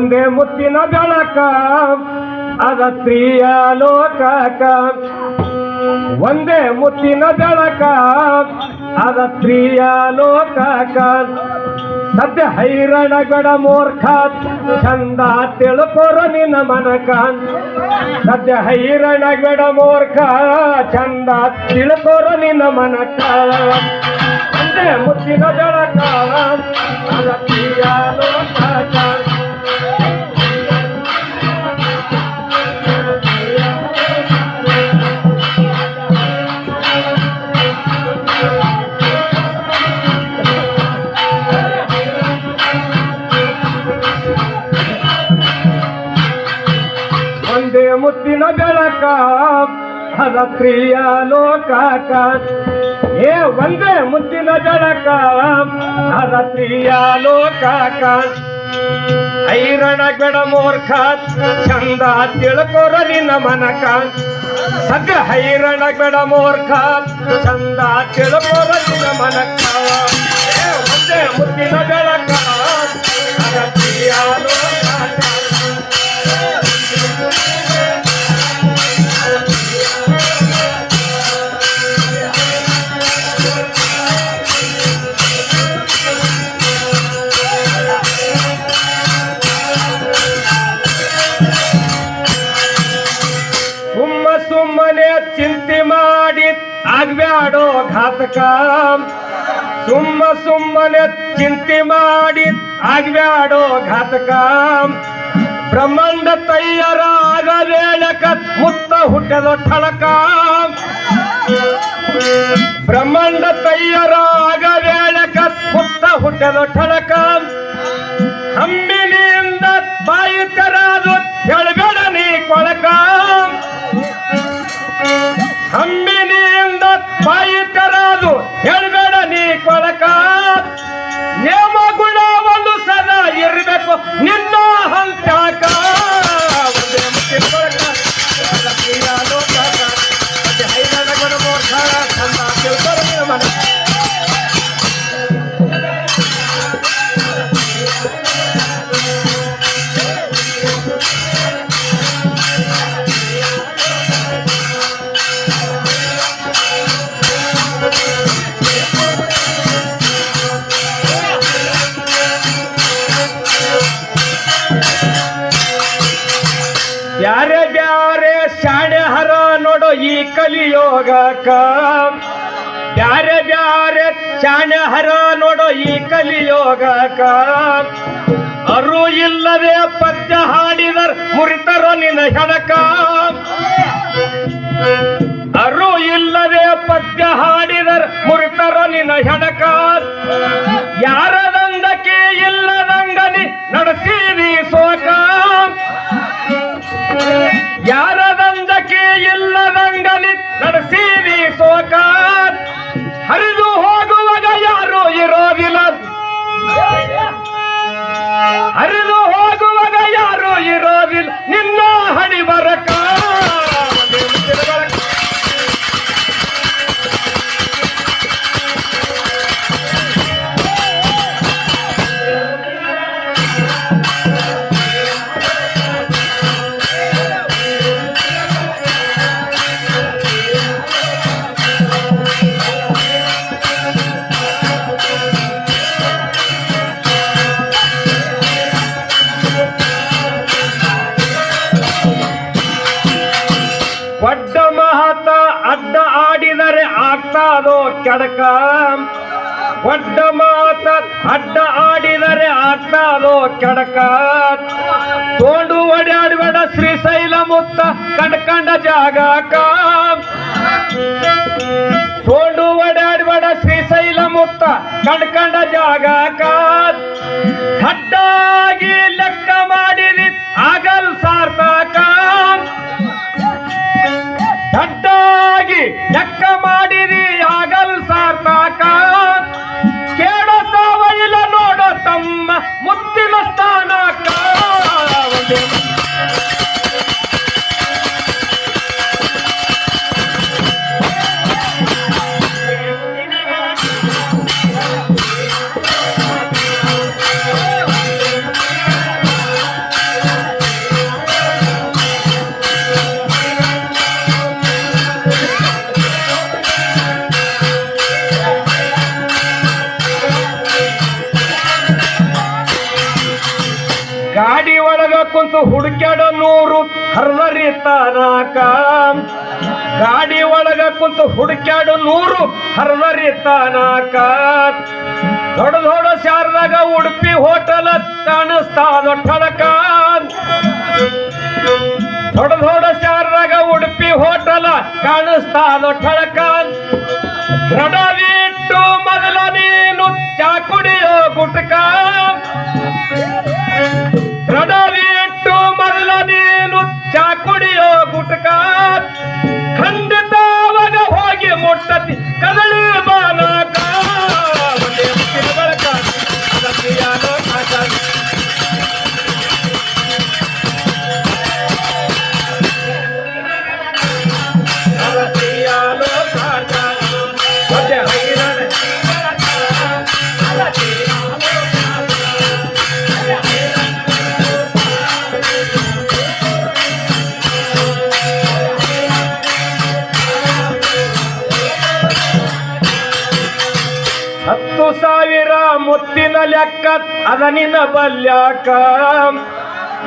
ಒಂದೇ ಮುತ್ತಿನ ಬೆಳಕ ಅದ ಸ್ತ್ರೀಯ ಲೋಕಕ. ಒಂದೇ ಮುತ್ತಿನ ಬೆಳಕ ಅದ ಸ್ತ್ರೀಯ ಲೋಕಕ. ಸದ್ಯ ಹೈರಣ ಗಡ ಮೂರ್ಖ, ಚಂದ ತಿಳ್ಕೊರು ನಿನ್ನ ಮನಕ. ಸದ್ಯ ಹೈರಣ ಗಡ ಮೂರ್ಖ, ಚಂದ ತಿಳ್ಕೊರು ನಿನ್ನ ಮನಕ. ಒಂದೇ ಮುತ್ತಿನ ಬೆಳಕ ಅದ ಸ್ತ್ರೀಯ ಲೋಕಕ. ಮುತ್ತಿನ ಬೆಳಕ ಅದ ಪ್ರಿಯ ಲೋಕಕ ಏ ಒಂದೇ ಮುತ್ತಿನ ಬೆಳಕ ಅದ ಪ್ರಿಯ ಲೋಕಕ ಐರಣ ಗಡ ಮೂರ್ಖ, ಚಂದ ತಿಳ್ಕೊರ ನಿನ್ನ ಮನಕ. ಸದ್ಯ ಹೈರಣ ಗಡ ಮೂರ್ಖ, ಚಂದ ತಿಳ್ಕೊರ ನಿನ್ನ ಮನಕ. ಮುಂದೆ ಮುತ್ತಿನ ಬೆಳಕ. ಆಗ್ಬ್ಯಾಡೋ ಘಾತಕ ಸುಮ್ಮ ಸುಮ್ಮನೆ ಚಿಂತೆ ಮಾಡಿ ಆಗ್ಬ್ಯಾಡೋ ಘಾತಕ ಬ್ರಹ್ಮಾಂಡ ತಯ್ಯರ ಆಗಲೇಳಕ ಮುತ್ತ ಹುಟ್ಟದ ಠಳಕ ಬ್ರಹ್ಮಾಂಡ ತಯ್ಯರ ಆಗಲೇಳಕ ಮುತ್ತ ಹುಟ್ಟದ ಠಳಕ ಹಮ್ಮಿನಿಂದ ಬಾಯಿ ತರಾದು ಹೇಳಬೇಡ ಕಲಿಯೋಗಕ ಬ್ಯಾರೆ ಬ್ಯಾರೆ ಚಾಣ ಹರ ನೋಡೋ ಈ ಕಲಿಯೋಗಕ ಅರು ಇಲ್ಲದೆ ಪದ್ಯ ಹಾಡಿದರ್ ಮುರಿತರೋ ನಿನ್ನ ಹೆಣಕ. ಅರು ಇಲ್ಲದೆ ಪದ್ಯ ಹಾಡಿದರ್ ಮುರಿತರೋ ನಿನ್ನ ಹೆಣಕ. ಯಾರದಂದಕ್ಕೆ ಇಲ್ಲದಂಗನಿ ನಡೆಸಿದಿ ಸೋಕ ಯಾರದಂದಕ್ಕೆ ಇಲ್ಲದಂಗನಿ ನಡೆಸಿದಿ ಸೋಕ ಹರಿದು ಹೋಗುವಾಗ ಯಾರು ಇರೋದಿಲ್ಲ. ಹರಿದು ಹೋಗುವಾಗ ಯಾರು ಇರೋದಿಲ್ಲ. ನಿನ್ನ ಹಣಿ ಬರಕ ಕೆಡಕ ಒಡ್ಡ ಮಾತ, ಅಡ್ಡ ಆಡಿದರೆ ಆಟಾದೋ ಕೆಡಕ. ತೋಂಡು ಓಡಾಡಬೇಡ ಶ್ರೀಶೈಲ ಮುತ್ತ ಕಂಡ್ಕಂಡ ಜಾಗಕ. ತೋಂಡು ಓಡಾಡಬೇಡ ಶ್ರೀಶೈಲ ಮುತ್ತ ಕಂಡ್ಕಂಡ ಜಾಗ ಖಡ್ಡಾಗಿ ಲೆಕ್ಕ ಹರದರಿತಾನಾಕ ಗಾಡಿ ಒಳಗ ಕುಂತು ಹುಡುಕ್ಯಾಡು ನೂರು ಹರದರಿತಾನಾಕ ದೊಡ್ಡ ದೊಡ್ಡ ಶಾರದಾಗ ಉಡುಪಿ ಹೋಟೆಲ್ ಕಾಣಿಸ್ತಾ ದೊಡ್ಡಕ ದೊಡ್ಡ ದೊಡ್ಡ ಶಾರದಾಗ ಉಡುಪಿ ಹೋಟೆಲ್ ಕಾಣಿಸ್ತಾ ದೊಡ್ಡಕ ದೃಢವಿಟ್ಟು ಮೊದಲ ನೀನು ಚಾ ಕುಡಿಯೋ ಗುಟ್ಕ. ಹತ್ತು ಸಾವಿರ ಮುತ್ತಿನ ಲೆಕ್ಕ, ಅದ ನಿನ್ನ ಬಲ್ಯಾಕ.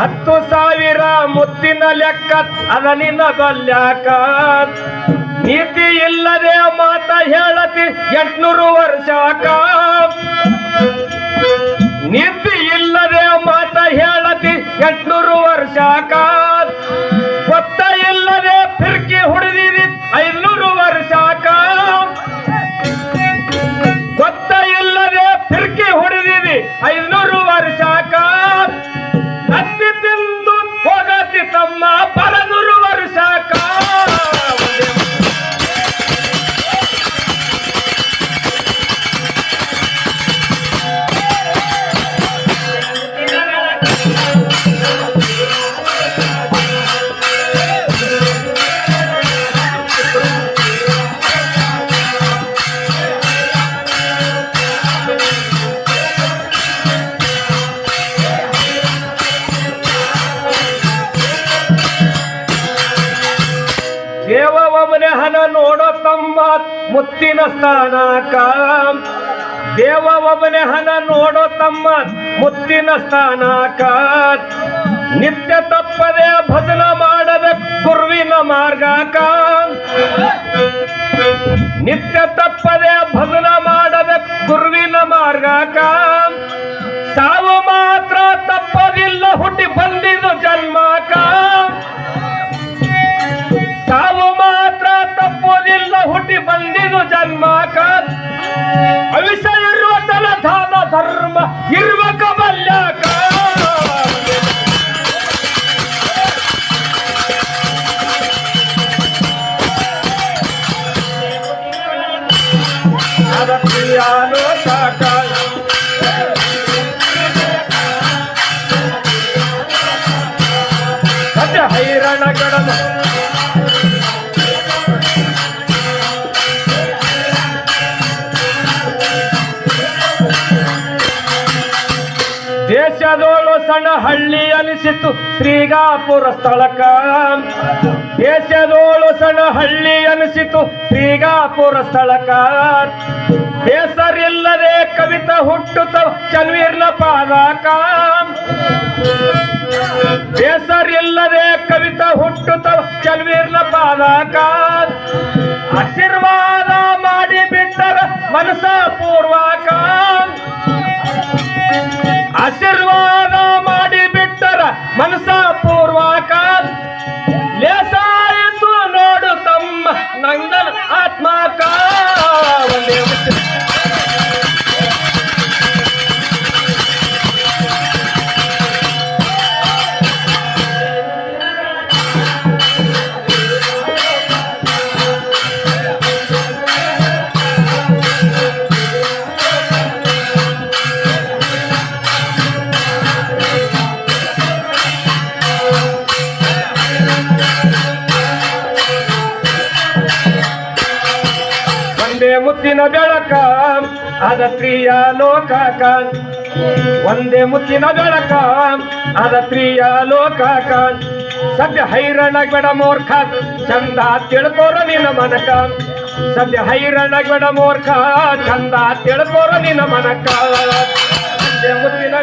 ಹತ್ತು ಸಾವಿರ ಮುತ್ತಿನ ಲೆಕ್ಕ, ಅದ ನಿನ್ನ ಬಲ್ಯಾಕ. ನೀತಿ ಇಲ್ಲದೆ ಮಾತ ಹೇಳತಿ ಎಂಟ್ನೂರು ವರ್ಷಕ. ನೀತಿ ಇಲ್ಲದೆ ಮಾತ ಹೇಳತಿ ಎಂಟ್ನೂರು ಮುತ್ತಿನ ಸ್ಥಾನಕ ದೇವ ಒಬ್ಬನೇ ಹಣ ನೋಡೋ ತಮ್ಮ ಮುತ್ತಿನ ಸ್ಥಾನಕ ನಿತ್ಯ ತಪ್ಪದೆ ಭಜನ ಮಾಡಬೇಕು ಗುರುವಿನ ಮಾರ್ಗಕ ನಿತ್ಯ ತಪ್ಪದೆ ಭಜನ ಮಾಡಬೇಕು ಗುರುವಿನ ಮಾರ್ಗಕ ಸಾವು ಮಾತ್ರ ತಪ್ಪದಿಲ್ಲ ಹುಟ್ಟಿ ಅವಿಷಯ ಇರುವ ತಲ ದಾನ ಧರ್ಮ ಇರುವ ಕಮಲ್ಯಕ ಅದಕ್ಕಿಯಾನು ಸಾಕ ಹಳ್ಳಿ ಅನಿಸಿತು ಶ್ರೀಗಾಪುರ ಸ್ಥಳಕ. ದೇಶದೋಳು ಸಣ್ಣ ಹಳ್ಳಿ ಅನಿಸಿತು ಶ್ರೀಗಾಪುರ ಸ್ಥಳಕ. ಬೇಸರಿಲ್ಲದೆ ಕವಿತ ಹುಟ್ಟುತ್ತ ಚನ್ವೀರ್ನ ಪಾದಕ. ಬೇಸರಿಲ್ಲದೆ ಕವಿತ ಹುಟ್ಟುತ್ತ ಚನ್ವೀರ್ನ ಪಾದಕ. ಆಶೀರ್ವಾದ ಮುತ್ತಿನ ಬೆಳಕ, ಅದ ಪ್ರಿಯ ಲೋಕಕ. ಒಂದೇ ಮುತ್ತಿನ ಬೆಳಕ, ಅದ ಪ್ರಿಯ ಲೋಕಕ. ಸದ್ಯ ಹೈರಾಣ ಬೇಡ ಮೂರ್ಖ ಚಂದ ತಿಳ್ಕೋರ ನಿನ್ನ ಮನಕ. ಸದ್ಯ ಹೈರಾಣ ಬೇಡ ಮೂರ್ಖ ಚಂದ ತಿಳ್ಕೋರ ನಿನ್ನ ಮನಕ. ಒಂದೇ ಮುತ್ತಿನ